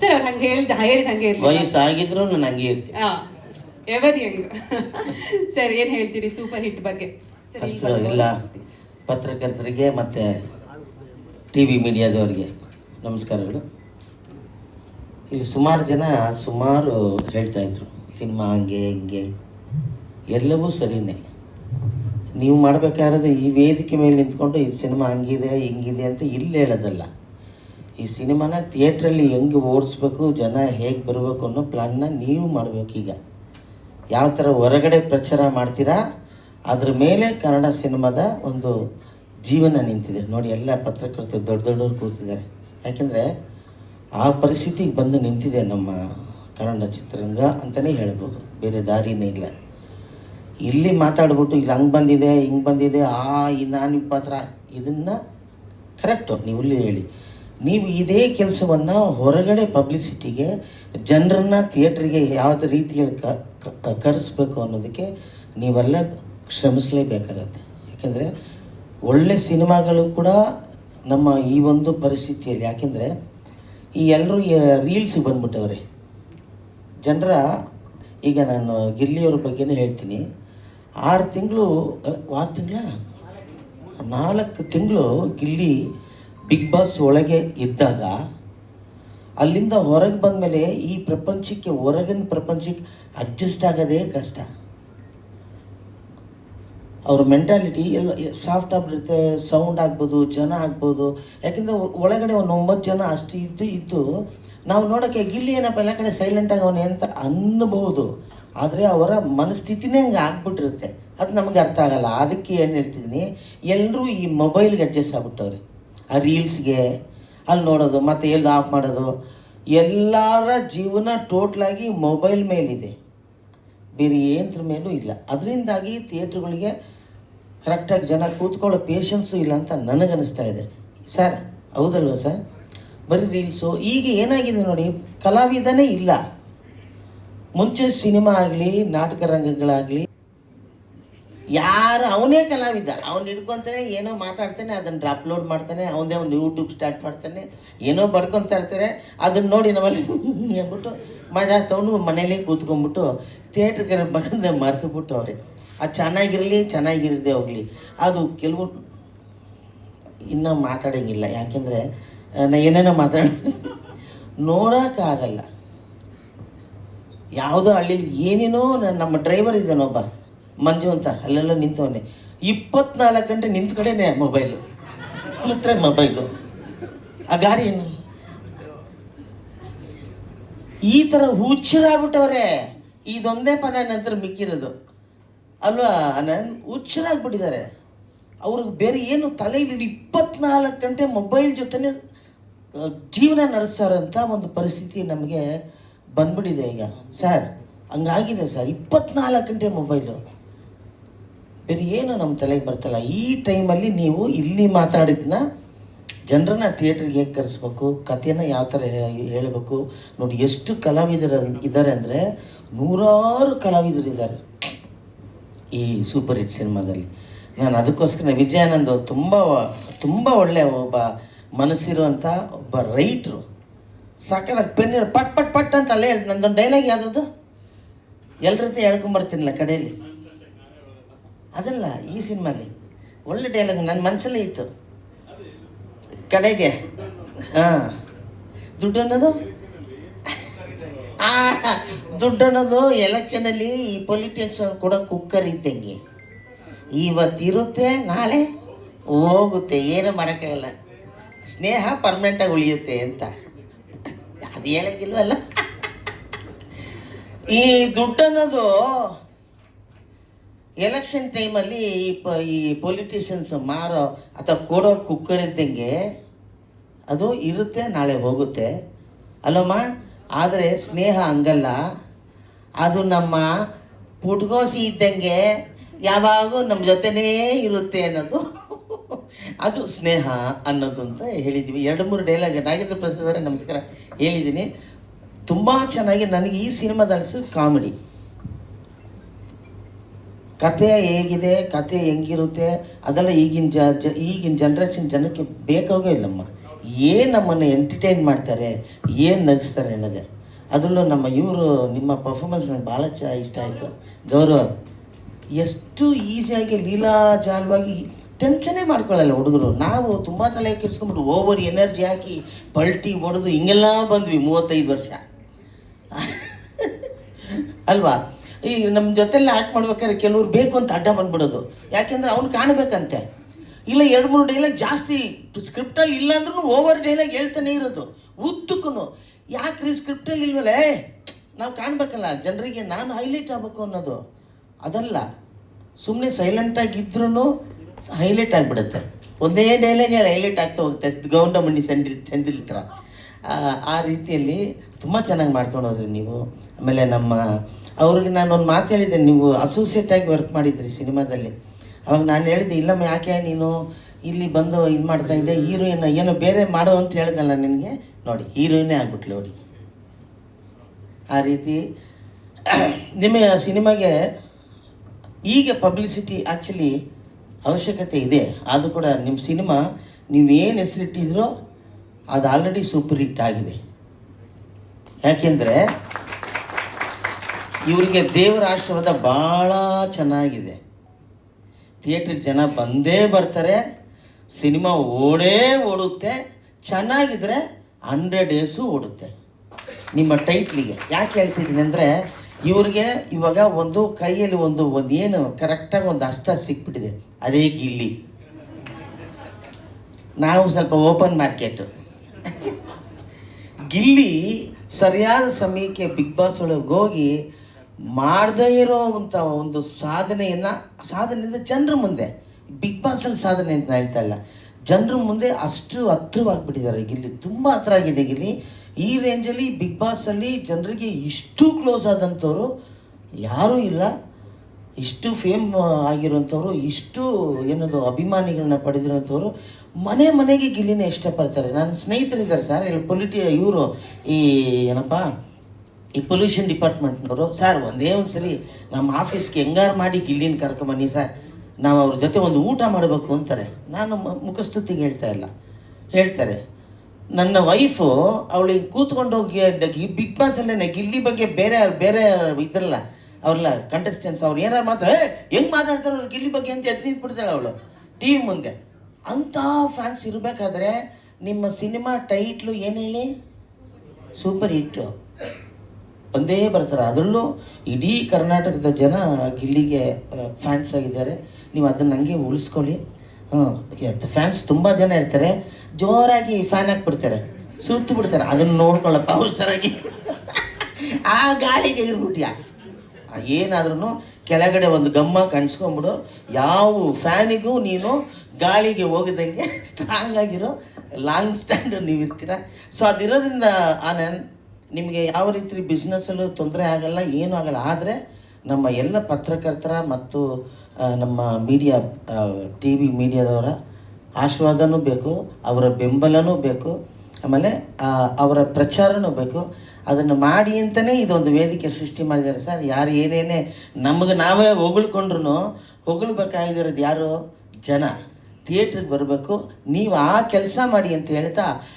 Sir ಅವ್ರು ಹಂಗೆ ಹೇಳ್ದ ಹೇಳಿದ ಹಂಗೆ ವಯಸ್ಸಾಗಿದ್ರು ನಾನು ಹಂಗೆ ಇರ್ತೀನಿ. ಹಾಂ ಎವರ್ ಯಂಗ್ ಸರ್ ಏನು ಹೇಳ್ತೀರಿ ಸೂಪರ್ ಹಿಟ್ ಬಗ್ಗೆ? ಸರ್ ಅಷ್ಟು ಇಲ್ಲ. please. ಪತ್ರಕರ್ತರಿಗೆ ಮತ್ತು ಟಿ ವಿ ಮೀಡಿಯಾದವರಿಗೆ ನಮಸ್ಕಾರಗಳು. ಇಲ್ಲಿ ಸುಮಾರು ಜನ ಸುಮಾರು ಹೇಳ್ತಾ ಇದ್ರು ಸಿನಿಮಾ ಹಂಗೆ ಹಿಂಗೆ. ಎಲ್ಲವೂ ಸರಿನೇ. ನೀವು ಮಾಡಬೇಕಾದ್ರೆ ಈ ವೇದಿಕೆ ಮೇಲೆ ನಿಂತ್ಕೊಂಡು ಈ ಸಿನಿಮಾ ಹಂಗಿದೆ ಹಿಂಗಿದೆ ಅಂತ ಇಲ್ಲಿ ಹೇಳೋದಲ್ಲ. ಈ ಸಿನಿಮಾನ ಥಿಯೇಟ್ರಲ್ಲಿ ಹೆಂಗೆ ಓಡಿಸ್ಬೇಕು, ಜನ ಹೇಗೆ ಬರಬೇಕು ಅನ್ನೋ ಪ್ಲ್ಯಾನ್ನ ನೀವು ಮಾಡಬೇಕೀಗ ಯಾವ ಥರ ಹೊರಗಡೆ ಪ್ರಚಾರ ಮಾಡ್ತೀರಾ, ಅದ್ರ ಮೇಲೆ ಕನ್ನಡ ಸಿನಿಮಾದ ಒಂದು ಜೀವನ ನಿಂತಿದೆ. ನೋಡಿ, ಎಲ್ಲ ಪತ್ರಕರ್ತರು ದೊಡ್ಡ ದೊಡ್ಡವ್ರು ಕೂತಿದ್ದಾರೆ. ಯಾಕೆಂದರೆ ಆ ಪರಿಸ್ಥಿತಿಗೆ ಬಂದು ನಿಂತಿದೆ ನಮ್ಮ ಕನ್ನಡ ಚಿತ್ರರಂಗ ಅಂತಲೇ ಹೇಳ್ಬೋದು. ಬೇರೆ ದಾರಿನೇ ಇಲ್ಲ. ಇಲ್ಲಿ ಮಾತಾಡ್ಬಿಟ್ಟು, ಇಲ್ಲಿ ಹಂಗೆ ಬಂದಿದೆ, ಹಿಂಗೆ ಬಂದಿದೆ, ಆ, ಈ ನಾನು ಪಾತ್ರ, ಇದನ್ನು ಕರೆಕ್ಟು ನೀವು ಇಲ್ಲಿ ಹೇಳಿ. ನೀವು ಇದೇ ಕೆಲಸವನ್ನು ಹೊರಗಡೆ ಪಬ್ಲಿಸಿಟಿಗೆ ಜನರನ್ನ ಥಿಯೇಟ್ರಿಗೆ ಯಾವುದೇ ರೀತಿಯಲ್ಲಿ ಕರೆಸ್ಬೇಕು ಅನ್ನೋದಕ್ಕೆ ನೀವೆಲ್ಲ ಶ್ರಮಿಸಲೇಬೇಕಾಗತ್ತೆ. ಯಾಕೆಂದರೆ ಒಳ್ಳೆ ಸಿನಿಮಾಗಳು ಕೂಡ ನಮ್ಮ ಈ ಒಂದು ಪರಿಸ್ಥಿತಿಯಲ್ಲಿ. ಯಾಕೆಂದರೆ ಈ ಎಲ್ಲರೂ ರೀಲ್ಸಿಗೆ ಬಂದ್ಬಿಟ್ಟವ್ರೆ. ಜನರ, ಈಗ ನಾನು ಗಿಲ್ಲಿಯವ್ರ ಬಗ್ಗೆನೇ ಹೇಳ್ತೀನಿ. ಆರು ತಿಂಗಳು ಆರು ತಿಂಗಳ? ನಾಲ್ಕು ತಿಂಗಳು ಗಿಲ್ಲಿ ಬಿಗ್ ಬಾಸ್ ಒಳಗೆ ಇದ್ದಾಗ, ಅಲ್ಲಿಂದ ಹೊರಗೆ ಬಂದಮೇಲೆ ಈ ಪ್ರಪಂಚಕ್ಕೆ, ಹೊರಗಿನ ಪ್ರಪಂಚಕ್ಕೆ ಅಡ್ಜಸ್ಟ್ ಆಗೋದೇ ಕಷ್ಟ. ಅವ್ರ ಮೆಂಟಾಲಿಟಿ ಎಲ್ಲ ಸಾಫ್ಟ್ ಆಗಿರುತ್ತೆ ಸೌಂಡ್ ಆಗ್ಬೋದು, ಜನ ಆಗ್ಬೋದು. ಯಾಕೆಂದರೆ ಒಳಗಡೆ ಒಂದು ಒಂಬತ್ತು ಜನ ಅಷ್ಟು ಇದ್ದು ಇದ್ದು, ನಾವು ನೋಡೋಕ್ಕೆ ಗಿಲ್ಲಿ ಏನಪ್ಪ ಎಲ್ಲ ಕಡೆ ಸೈಲೆಂಟಾಗಿ ಅವನೇ ಅಂತ ಅನ್ನಬಹುದು ಆದರೆ ಅವರ ಮನಸ್ಥಿತಿನೇ ಹಂಗೆ ಆಗ್ಬಿಟ್ಟಿರುತ್ತೆ. ಅದು ನಮಗೆ ಅರ್ಥ ಆಗಲ್ಲ. ಅದಕ್ಕೆ ಏನು ಹೇಳ್ತಿದ್ದೀನಿ? ಎಲ್ಲರೂ ಈ ಮೊಬೈಲ್ಗೆ ಅಡ್ಜಸ್ಟ್ ಆಗ್ಬಿಟ್ಟವ್ರೆ. ಆ ರೀಲ್ಸ್ಗೆ, ಅಲ್ಲಿ ನೋಡೋದು, ಮತ್ತೆ ಎಲ್ಲಿ ಆಫ್ ಮಾಡೋದು, ಎಲ್ಲರ ಜೀವನ ಟೋಟ್ಲಾಗಿ ಮೊಬೈಲ್ ಮೇಲಿದೆ. ಬೇರೆ ಏನ್ರ ಮೇಲೂ ಇಲ್ಲ. ಅದರಿಂದಾಗಿ ಥಿಯೇಟ್ರ್ಗಳಿಗೆ ಕರೆಕ್ಟಾಗಿ ಜನ ಕೂತ್ಕೊಳ್ಳೋ ಪೇಷನ್ಸು ಇಲ್ಲ ಅಂತ ನನಗನ್ನಿಸ್ತಾ ಇದೆ. ಸರ್ ಹೌದಲ್ವ ಸರ್ ಬರೀ ರೀಲ್ಸು ಈಗ ಏನಾಗಿದೆ ನೋಡಿ, ಕಲಾವಿದನೇ ಇಲ್ಲ. ಮುಂಚೆ ಸಿನಿಮಾ ಆಗಲಿ, ನಾಟಕ ರಂಗಗಳಾಗಲಿ ಯಾರು, ಅವನೇ ಕಲಾವಿದ. ಅವ್ನು ಹಿಡ್ಕೊತಾನೆ, ಏನೋ ಮಾತಾಡ್ತಾನೆ, ಅದನ್ನು ಅಪ್ಲೋಡ್ ಮಾಡ್ತಾನೆ, ಅವನದೇ ಒಂದು ಯೂಟ್ಯೂಬ್ ಸ್ಟಾರ್ಟ್ ಮಾಡ್ತಾನೆ, ಏನೋ ಬಡ್ಕೊತಾ ಇರ್ತಾರೆ, ಅದನ್ನ ನೋಡಿ ನಮ್ಮಲ್ಲಿ ಅಂದ್ಬಿಟ್ಟು ಮಜಾ ತೊಗೊಂಡು ಮನೇಲಿ ಕೂತ್ಕೊಂಡ್ಬಿಟ್ಟು ಥಿಯೇಟ್ರಿಗೆ ಬಂದ ಮರೆತುಬಿಟ್ಟು ಅವ್ರೆ. ಅದು ಚೆನ್ನಾಗಿರಲಿ, ಚೆನ್ನಾಗಿರದೆ ಹೋಗಲಿ. ಅದು ಕೆಲವು ಇನ್ನೂ ಮಾತಾಡೋಂಗಿಲ್ಲ. ಯಾಕೆಂದರೆ ನಾ ಏನೇನೋ ಮಾತಾಡ ನೋಡೋಕ್ಕಾಗಲ್ಲ ಯಾವುದೋ ಹಳ್ಳಿಲಿ ಏನೇನೋ ನಮ್ಮ ಡ್ರೈವರ್ ಇದ್ದಾನೊಬ್ಬ ಮಂಜು ಅಂತ, ಅಲ್ಲೆಲ್ಲ ನಿಂತವನೆ. ಇಪ್ಪತ್ನಾಲ್ಕು ಗಂಟೆ ನಿಂತ ಕಡೆನೇ ಮೊಬೈಲು ಕೂತ್ರೆ ಮೊಬೈಲು ಆ ಗಾಡಿ ಏನು? ಈ ಥರ ಹುಚ್ಚರಾಗ್ಬಿಟ್ಟವ್ರೆ. ಇದೊಂದೇ ಪದ ನಂತರ ಮಿಕ್ಕಿರೋದು. ಅಲ್ವಾ ನನ್ ಹುಚ್ಚರಾಗ್ಬಿಟ್ಟಿದ್ದಾರೆ. ಅವ್ರಿಗೆ ಬೇರೆ ಏನು ತಲೆಯಲ್ಲಿ ಇಪ್ಪತ್ನಾಲ್ಕು ಗಂಟೆ ಮೊಬೈಲ್ ಜೊತೆನೇ ಜೀವನ ನಡೆಸ್ತಾರಂತ ಒಂದು ಪರಿಸ್ಥಿತಿ ನಮಗೆ ಬಂದ್ಬಿಟ್ಟಿದೆ ಈಗ. ಸರ್, ಹಂಗಾಗಿದೆ ಸರ್. ಇಪ್ಪತ್ನಾಲ್ಕು ಗಂಟೆ ಮೊಬೈಲು ಬೇರೆ ಏನು ನಮ್ಮ ತಲೆಗೆ ಬರ್ತಲ್ಲ. ಈ ಟೈಮಲ್ಲಿ ನೀವು ಇಲ್ಲಿ ಮಾತಾಡಿದ್ನ ಜನರನ್ನ ಥಿಯೇಟ್ರಿಗೆ ಹೇಗೆ ಕರೆಸ್ಬೇಕು ಕಥೆನ ಯಾವ ಥರ ಹೇಳಬೇಕು. ನೋಡಿ, ಎಷ್ಟು ಕಲಾವಿದರು ಇದ್ದಾರೆ ಅಂದರೆ ನೂರಾರು ಕಲಾವಿದರು ಇದ್ದಾರೆ ಈ ಸೂಪರ್ ಹಿಟ್ ಸಿನಿಮಾದಲ್ಲಿ. ನಾನು ಅದಕ್ಕೋಸ್ಕರ ವಿಜಯಾನಂದ್ ತುಂಬ ತುಂಬ ಒಳ್ಳೆಯ ಒಬ್ಬ ಮನಸ್ಸಿರುವಂಥ ಒಬ್ಬ ರೈಟ್ರು. ಸಾಕಾದಾಗ ಪೆನ್ ಪಟ್ ಪಟ್ ಪಟ್ ಅಂತ ಅಲ್ಲೇ ನಂದೊಂದು ಡೈಲಾಗ್ ಯಾವುದದು? ಎಲ್ಲರ ಹತ್ರ ಹೇಳ್ಕೊಂಬರ್ತೀನಿಲ್ಲ ಕಡೆಯಲ್ಲಿ. ಅದಲ್ಲ ಈ ಸಿನಿಮಾಲಿ ಒಳ್ಳೆ ಡೈಲಾಗ್ ನನ್ನ ಮನಸ್ಸಲ್ಲೇ ಇತ್ತು. ಕಡೆಗೆ. ಹಾಂ. ದುಡ್ಡು ಅನ್ನೋದು? ದುಡ್ಡು ಅನ್ನೋದು ಎಲೆಕ್ಷನಲ್ಲಿ ಈ ಪೊಲಿಟಿಕ್ಸ್ ಕೂಡ ಕುಕ್ಕರ್ ಇದ್ದಂಗೆ. ಇವತ್ತಿರುತ್ತೆ, ನಾಳೆ ಹೋಗುತ್ತೆ, ಏನು ಮಾಡೋಕ್ಕಾಗಲ್ಲ. ಸ್ನೇಹ ಪರ್ಮನೆಂಟಾಗಿ ಉಳಿಯುತ್ತೆ ಅಂತ. ಅದು ಹೇಳಂಗಿಲ್ವಲ್ಲ ಈ ದುಡ್ಡು ಅನ್ನೋದು ಎಲೆಕ್ಷನ್ ಟೈಮಲ್ಲಿ ಈ ಪ, ಈ ಪೊಲಿಟಿಷಿಯನ್ಸ್ ಮಾರೋ ಅಥವಾ ಕೊಡೋ ಕುಕ್ಕರ್ ಇದ್ದಂಗೆ ಅದು ಇರುತ್ತೆ, ನಾಳೆ ಹೋಗುತ್ತೆ. ಅಲ್ಲಮ್ಮ, ಆದರೆ ಸ್ನೇಹ ಹಂಗಲ್ಲ. ಅದು ನಮ್ಮ ಪುಟ್ಗೋಸಿ ಇದ್ದಂಗೆ ಯಾವಾಗೂ ನಮ್ಮ ಜೊತೆನೇ ಇರುತ್ತೆ ಅನ್ನೋದು. ಅದು ಸ್ನೇಹ ಅನ್ನೋದು ಅಂತ ಹೇಳಿದ್ದೀವಿ ಎರಡು, ಮೂರು ಡೈಲಾಗ್ ನಾಗೇಂದ್ರ ಪ್ರಸಾದ್ ನಮಸ್ಕಾರ ಹೇಳಿದ್ದೀನಿ. ತುಂಬ ಚೆನ್ನಾಗಿ ನನಗೆ ಈ ಸಿನಿಮಾದ ಅನಿಸೋದು ಕಾಮಿಡಿ. ಕತೆ ಹೇಗಿದೆ ಕತೆ ಹೆಂಗಿರುತ್ತೆ, ಅದೆಲ್ಲ ಈಗಿನ ಜ ಈಗಿನ ಜನ್ರೇಷನ್ ಜನಕ್ಕೆ ಬೇಕಾಗೇ ಇಲ್ಲಮ್ಮ. ಏನು ನಮ್ಮನ್ನು ಎಂಟರ್ಟೈನ್ ಮಾಡ್ತಾರೆ, ಏನು ನಗಿಸ್ತಾರೆ ಅನ್ನೋದೇ. ಅದರಲ್ಲೂ ನಮ್ಮ ಇವರು, ನಿಮ್ಮ ಪರ್ಫಾರ್ಮೆನ್ಸ್ ನನಗೆ ಭಾಳ ಚ ಇಷ್ಟ ಆಯಿತು. ಗೌರವ, ಎಷ್ಟು ಈಸಿಯಾಗಿ ಲೀಲಾಜಾಲವಾಗಿ ಟೆನ್ಷನ್ನೇ ಮಾಡ್ಕೊಳ್ಳಲ್ಲ ಹುಡುಗರು. ನಾವು ತುಂಬ ತಲೆ ಕೆಡಿಸ್ಕೊಂಬಿಟ್ಟು ಓವರ್ ಎನರ್ಜಿ ಹಾಕಿ ಪಲ್ಟಿ ಹೊಡೆದು ಹಿಂಗೆಲ್ಲ ಬಂದ್ವಿ ಮೂವತ್ತೈದು ವರ್ಷ. ಅಲ್ವಾ? ಈ ನಮ್ಮ ಜೊತೆಲಿ ಆ್ಯಕ್ಟ್ ಮಾಡ್ಬೇಕಾದ್ರೆ ಕೆಲವ್ರು ಬೇಕು ಅಂತ ಅಡ್ಡ ಬಂದ್ಬಿಡೋದು. ಯಾಕೆಂದ್ರೆ ಅವ್ನು ಕಾಣಬೇಕಂತೆ. ಇಲ್ಲ ಎರಡು ಮೂರು ಡೈಲಾಗ್ ಜಾಸ್ತಿ ಸ್ಕ್ರಿಪ್ಟಲ್ಲಿ ಇಲ್ಲ ಅಂದ್ರೂ ಓವರ್ ಡೈಲಾಗ್ ಹೇಳ್ತಾನೆ ಇರೋದು. ಉದ್ದಕ್ಕೂ ಯಾಕ್ರಿ ಸ್ಕ್ರಿಪ್ಟಲ್ಲಿ ಇಲ್ವಲ್ಲ? ನಾವು ಕಾಣಬೇಕಲ್ಲ, ಜನರಿಗೆ ನಾನು ಹೈಲೈಟ್ ಆಗಬೇಕು ಅನ್ನೋದು. ಅದಲ್ಲ ಸುಮ್ಮನೆ ಸೈಲೆಂಟಾಗಿದ್ರೂ ಹೈಲೈಟ್ ಆಗಿಬಿಡುತ್ತೆ. ಒಂದೇ ಡೈಲಾಗ್ ಹೈಲೈಟ್ ಆಗ್ತಾ ಹೋಗುತ್ತೆ. ಗೌಂಡಮಣ್ಣಿ ಸಂಡಿ ಚಂದಿಲ್ ಥರ ಆ- ರೀತಿಯಲ್ಲಿ ತುಂಬ ಚೆನ್ನಾಗಿ ಮಾಡ್ಕೊಂಡು ಹೋದ್ರಿ ನೀವು. ಆಮೇಲೆ ನಮ್ಮ, ಅವ್ರಿಗೆ ನಾನು ಒಂದು ಮಾತು ಹೇಳಿದ್ದೆ ನೀವು ಅಸೋಸಿಯೇಟ್ ಆಗಿ ವರ್ಕ್ ಮಾಡಿದ್ರಿ ಸಿನಿಮಾದಲ್ಲಿ. ಅವಾಗ ನಾನು ಹೇಳಿದ್ದೆ, ಇಲ್ಲಮ್ಮ, ಯಾಕೆ ನೀನು ಇಲ್ಲಿ ಬಂದು ಇದು ಮಾಡ್ತಾ ಇದ್ದೆ, ಹೀರೋಯಿನ್ ಏನೋ ಬೇರೆ ಮಾಡು ಅಂತ ಹೇಳಿದ್ನಲ್ಲ ನಿನಗೆ? ನೋಡಿ, ಹೀರೋಯಿನೇ ಆಗ್ಬಿಟ್ಲು ನೋಡಿ. ಆ ರೀತಿ ನಿಮ್ಮ ಸಿನಿಮಾಗೆ ಈಗ ಪಬ್ಲಿಸಿಟಿ ಆ್ಯಕ್ಚುಲಿ ಅವಶ್ಯಕತೆ ಇದೆ. ಆದರೂ ಕೂಡ ನಿಮ್ಮ ಸಿನಿಮಾ ನೀವೇನು ಹೆಸರಿಟ್ಟಿದ್ರೋ ಅದು ಆಲ್ರೆಡಿ ಸೂಪರ್ ಹಿಟ್ ಆಗಿದೆ. ಯಾಕೆಂದರೆ ಇವರಿಗೆ ದೇವರ ಆಶೀರ್ವಾದ ಭಾಳ ಚೆನ್ನಾಗಿದೆ. ಥಿಯೇಟ್ರ್ ಜನ ಬಂದೇ ಬರ್ತಾರೆ, ಸಿನಿಮಾ ಓಡೇ ಓಡುತ್ತೆ, ಚೆನ್ನಾಗಿದ್ರೆ ಹಂಡ್ರೆಡ್ ಡೇಸು ಓಡುತ್ತೆ. ನಿಮ್ಮ ಟೈಟ್ಲಿಗೆ. ಯಾಕೆ ಹೇಳ್ತಿದ್ದೀನಿ ಅಂದರೆ ಇವ್ರಿಗೆ ಇವಾಗ ಒಂದು ಕೈಯಲ್ಲಿ ಒಂದು ಒಂದು ಏನು ಕರೆಕ್ಟಾಗಿ ಒಂದು ಹಸ್ತ ಸಿಕ್ಬಿಟ್ಟಿದೆ. ಅದೇ ಗಿಲ್ಲಿ. ನಾವು ಸ್ವಲ್ಪ ಓಪನ್ ಮಾರ್ಕೆಟು ಗಿಲ್ಲಿ ಸರಿಯಾದ ಸಮಯಕ್ಕೆ ಬಿಗ್ ಬಾಸ್ ಒಳಗೆ ಹೋಗಿ ಮಾಡದೇ ಇರೋವಂಥ ಒಂದು ಸಾಧನೆಯನ್ನು, ಸಾಧನೆಯಿಂದ ಜನರ ಮುಂದೆ, ಬಿಗ್ ಬಾಸಲ್ಲಿ ಸಾಧನೆ ಅಂತ ಹೇಳ್ತಾ ಇಲ್ಲ. ಜನರ ಮುಂದೆ ಅಷ್ಟು ಹತ್ರವಾಗ್ಬಿಟ್ಟಿದ್ದಾರೆ ಗಿಲ್ಲಿ. ತುಂಬ ಹತ್ರ ಆಗಿದೆ ಗಿಲ್ಲಿ. ಈ ರೇಂಜಲ್ಲಿ ಬಿಗ್ ಬಾಸಲ್ಲಿ ಜನರಿಗೆ ಇಷ್ಟು ಕ್ಲೋಸ್ ಆದಂಥವ್ರು ಯಾರೂ ಇಲ್ಲ. ಇಷ್ಟು ಫೇಮ್ ಆಗಿರುವಂಥವ್ರು ಇಷ್ಟು ಏನದು ಅಭಿಮಾನಿಗಳನ್ನ ಪಡೆದಿರೋಂಥವ್ರು ಮನೆ ಮನೆಗೆ ಗಿಲ್ಲಿನ ಇಷ್ಟಪಡ್ತಾರೆ. ನನ್ನ ಸ್ನೇಹಿತರಿದ್ದಾರೆ ಸರ್ ಇಲ್ಲಿ ಪೊಲಿಟಿ, ಇವರು ಈ ಏನಪ್ಪ, ಈ ಪೊಲ್ಯೂಷನ್ ಡಿಪಾರ್ಟ್ಮೆಂಟ್ನವರು ಸರ್ ಒಂದೇ ಒಂದು ಸರಿ ನಮ್ಮ ಆಫೀಸ್ಗೆ ಹೆಂಗಾರು ಮಾಡಿ ಗಿಲ್ಲಿನ ಕರ್ಕೊಂಬನ್ನಿ ಸರ್ ನಾವು ಅವ್ರ ಜೊತೆ ಒಂದು ಊಟ ಮಾಡಬೇಕು ಅಂತಾರೆ. ನಾನು ಮುಖಸ್ತುತಿಗೆ ಹೇಳ್ತಾ ಇಲ್ಲ. ಹೇಳ್ತಾರೆ. ನನ್ನ ವೈಫು ಅವಳಿಗೆ ಕೂತ್ಕೊಂಡು ಹೋಗಿ, ಬಿಗ್ ಬಿಗ್ ಬಾಸಲ್ಲೇ ಗಿಲ್ಲಿ ಬಗ್ಗೆ ಬೇರೆ ಬೇರೆ ಇದ್ರಲ್ಲ. ಅವ್ರಲ್ಲ ಕಂಟೆಸ್ಟೆನ್ಸ್ ಅವ್ರು ಏನಾರ ಮಾತ್ರ ಹೆಂಗೆ ಮಾತಾಡ್ತಾರೆ ಅವ್ರು ಗಿಲ್ಲಿ ಬಗ್ಗೆ ಅಂತ ಎದ್ದು ಬಿಡ್ತಾಳೆ ಅವಳು. ಟಿ ವಿ ಮುಂದೆ. ಅಂಥ ಫ್ಯಾನ್ಸ್ ಇರಬೇಕಾದ್ರೆ ನಿಮ್ಮ ಸಿನಿಮಾ ಟೈಟ್ಲು ಏನು ಹೇಳಿ? ಸೂಪರ್ ಹಿಟ್ಟು ಒಂದೇ ಬರ್ತಾರೆ. ಅದರಲ್ಲೂ ಇಡೀ ಕರ್ನಾಟಕದ ಜನ ಗಿಲ್ಲಿಗೆ ಫ್ಯಾನ್ಸ್ ಆಗಿದ್ದಾರೆ. ನೀವು ಅದನ್ನ ಹಂಗೆ ಉಳಿಸ್ಕೊಳ್ಳಿ. ಹಾಂ ಫ್ಯಾನ್ಸ್ ತುಂಬ ಜನ ಇರ್ತಾರೆ. ಜೋರಾಗಿ ಫ್ಯಾನ್ ಹಾಕ್ಬಿಡ್ತಾರೆ ಸುತ್ತು ಬಿಡ್ತಾರೆ. ಅದನ್ನು ನೋಡ್ಕೊಳ್ಳಪ್ಪ ಸರಾಗಿ ಆ ಗಾಳಿಗೆ ಎಗರ್ಬಿಟ್ಯಾ ಏನಾದ್ರೂ ಕೆಳಗಡೆ ಒಂದು ಗಮ್ಮ ಕಣ್ಸ್ಕೊಂಬಿಡು. ಯಾವ ಫ್ಯಾನಿಗೂ ನೀನು ಗಾಳಿಗೆ ಹೋಗದಂಗೆ ಸ್ಟ್ರಾಂಗ್ ಆಗಿರೋ ಲಾಂಗ್ ಸ್ಟ್ಯಾಂಡ್ ನೀವು ಇರ್ತೀರ. ಸೊ ಅದಿರೋದ್ರಿಂದ ಆನಂದ್, ನಿಮಗೆ ಯಾವ ರೀತಿ ಬಿಸ್ನೆಸ್ಸಲ್ಲೂ ತೊಂದರೆ ಆಗಲ್ಲ, ಏನೂ ಆಗಲ್ಲ. ಆದರೆ ನಮ್ಮ ಎಲ್ಲ ಪತ್ರಕರ್ತರ ಮತ್ತು ನಮ್ಮ ಮೀಡಿಯಾ ಟಿ ವಿ ಮೀಡಿಯಾದವರ ಆಶೀರ್ವಾದನೂ ಬೇಕು, ಅವರ ಬೆಂಬಲನೂ ಬೇಕು. ಆಮೇಲೆ ಅವರ ಪ್ರಚಾರನೂ ಬೇಕು. ಅದನ್ನು ಮಾಡಿ ಅಂತಲೇ ಇದೊಂದು ವೇದಿಕೆ ಸೃಷ್ಟಿ ಮಾಡಿದ್ದಾರೆ ಸರ್. ಯಾರು ಏನೇನೇ ನಮಗೆ ನಾವೇ ಹೊಗಳ್ಕೊಂಡ್ರು ಹೊಗಳ್ಬೇಕಾಗಿರೋದು ಯಾರು? ಜನ. ಥಿಯೇಟ್ರಿಗೆ ಬರಬೇಕು. ನೀವು ಆ ಕೆಲಸ ಮಾಡಿ ಅಂತ ಹೇಳ್ತಾ